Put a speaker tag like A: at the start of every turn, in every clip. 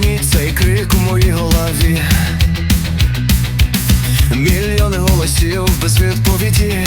A: тишині цей крик у моїй голові, мільйони голосів без відповіді.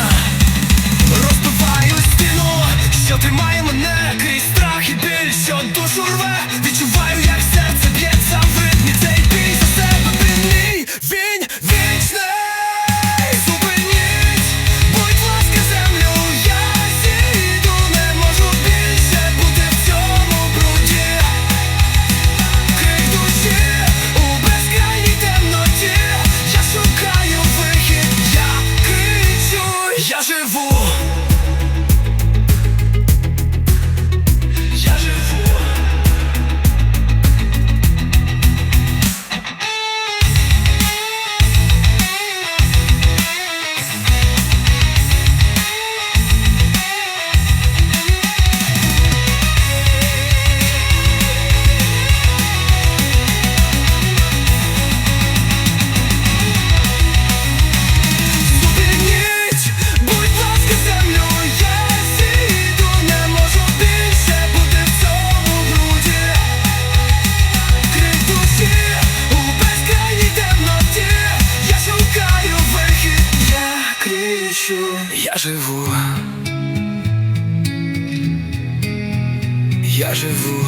A: Did you? Кричу Я живу. Я живу